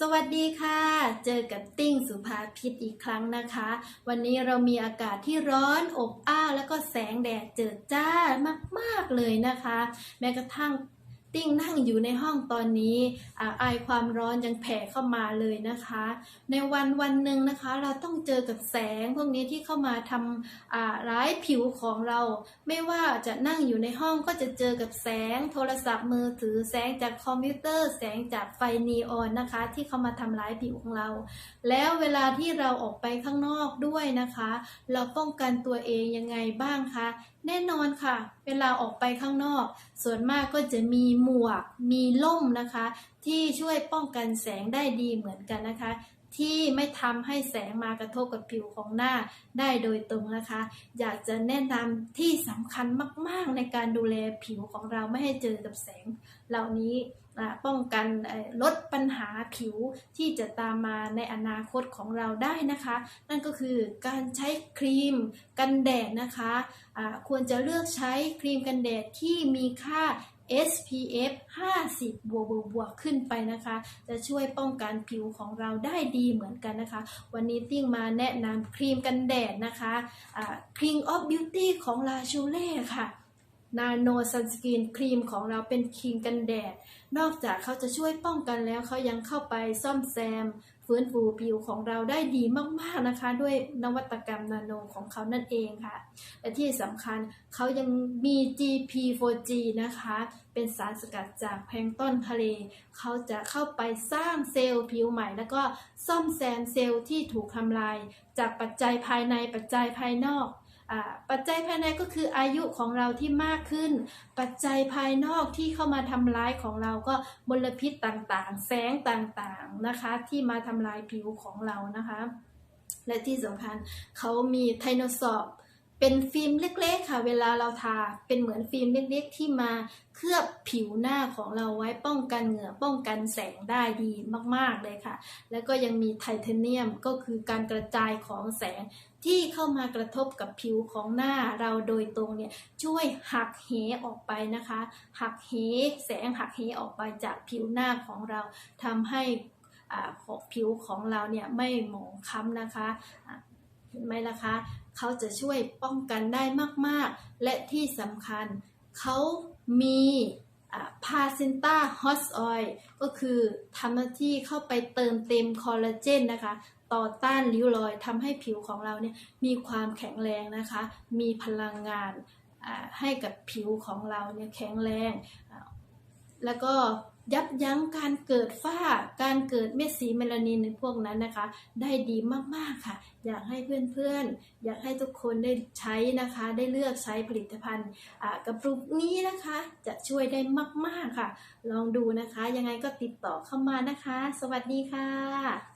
สวัสดีค่ะ เจอกับติ้งสุภาพิษอีกครั้งนะคะ วันนี้เรามีอากาศที่ร้อนอบอ้าวแล้วก็แสงแดดเจิดจ้ามาก ๆ เลยนะคะ แม้กระทั่ง ติ้งนั่งอยู่ในห้องตอนนี้อายความร้อนยังแผ่เข้ามาเลยนะคะ ในวันวันหนึ่งนะคะ เราต้องเจอกับแสงพวกนี้ที่เข้ามาทำร้ายผิวของเรา ไม่ว่าจะนั่งอยู่ในห้องก็จะเจอกับแสงโทรศัพท์มือถือแสงจากคอมพิวเตอร์ แสงจากไฟนีออนนะคะ ที่เข้ามาทำร้ายผิวของเรา แล้วเวลาที่เราออกไปข้างนอกด้วยนะคะ เราป้องกันตัวเองยังไงบ้างคะแน่นอนค่ะ เวลาออกไปข้างนอก ส่วนมากก็จะมีหมวก มีล่มนะคะ ที่ช่วยป้องกันแสงได้ดีเหมือนกันนะคะ ที่ไม่ทำให้แสงมากระทบกับผิวของหน้าได้โดยตรงนะคะ อยากจะแนะนำที่สำคัญมากๆในการดูแลผิวของเราไม่ให้เจอกับแสงเหล่านี้ป้องกันลดปัญหาผิวที่จะตามมาในอนาคตของเราได้นะคะ นั่นก็คือการใช้ครีมกันแดดนะคะอ่าควรจะเลือกใช้ครีมกันแดดที่มีค่า SPF 50 บวกบวกบวกขึ้นไปนะคะ จะช่วยป้องกันผิวของเราได้ดีเหมือนกันนะคะ วันนี้ติ้งมาแนะนำครีมกันแดดนะคะอ่า King of Beauty ของ La c h u l e ค่ะนาโนซันสกรีนครีมของเราเป็นครีมกันแดด นอกจากเขาจะช่วยป้องกันแล้วเขายังเข้าไปซ่อมแซม ฟื้นฟูผิวของเราได้ดีมากๆนะคะ ด้วยนวัตกรรมนาโนของเขานั่นเองค่ะ และที่สำคัญเขายังมี GP4G นะคะ เป็นสารสกัดจากแพลงต้นทะเล เขาจะเข้าไปสร้างเซลล์ผิวใหม่ แล้วก็ซ่อมแซมเซลล์ที่ถูกทำลาย จากปัจจัยภายในปัจจัยภายนอก ปัจจัยภายในก็คืออายุของเราที่มากขึ้น ปัจจัยภายนอกที่เข้ามาทำร้ายของเราก็มลพิษต่างๆ แสงต่างๆนะคะ ที่มาทำลายผิวของเรานะคะ และที่สำคัญเขามีไทโนซอบ เป็นฟิล์มเล็กๆค่ะ เวลาเราทาเป็นเหมือนฟิล์มเล็กๆ ที่มาเคลือบผิวหน้าของเราไว้ป้องกันเหงื่อป้องกันแสงได้ดีมากๆเลยค่ะ แล้วก็ยังมีไทเทเนียมก็คือการกระจายของแสงที่เข้ามากระทบกับผิวของหน้าเราโดยตรงเนี่ยช่วยหักเหออกไปนะคะ หักเหแสงหักเหออกไปจากผิวหน้าของเราทำให้อ่าผิวของเราเนี่ยไม่หมองคล้ำนะคะ เห็นไหมล่ะคะ เขาจะช่วยป้องกันได้มากๆ และที่สำคัญ เขามีพาซินต้าฮอสออยก็คือทำหน้าที่เข้าไปเติมเต็มคอลลาเจนนะคะ ต่อต้านริ้วรอยทำให้ผิวของเราเนี่ยมีความแข็งแรงนะคะ มีพลังงานให้กับผิวของเราเนี่ยแข็งแรง แล้วก็ ยับยั้งการเกิดฝ้า การเกิดเม็ดสีเมลานินในพวกนั้นนะคะ ได้ดีมากๆค่ะ อยากให้เพื่อนๆ อยากให้ทุกคนได้ใช้นะคะ ได้เลือกใช้ผลิตภัณฑ์กระปุกนี้นะคะ จะช่วยได้มากๆค่ะ ลองดูนะคะ ยังไงก็ติดต่อเข้ามานะคะ สวัสดีค่ะ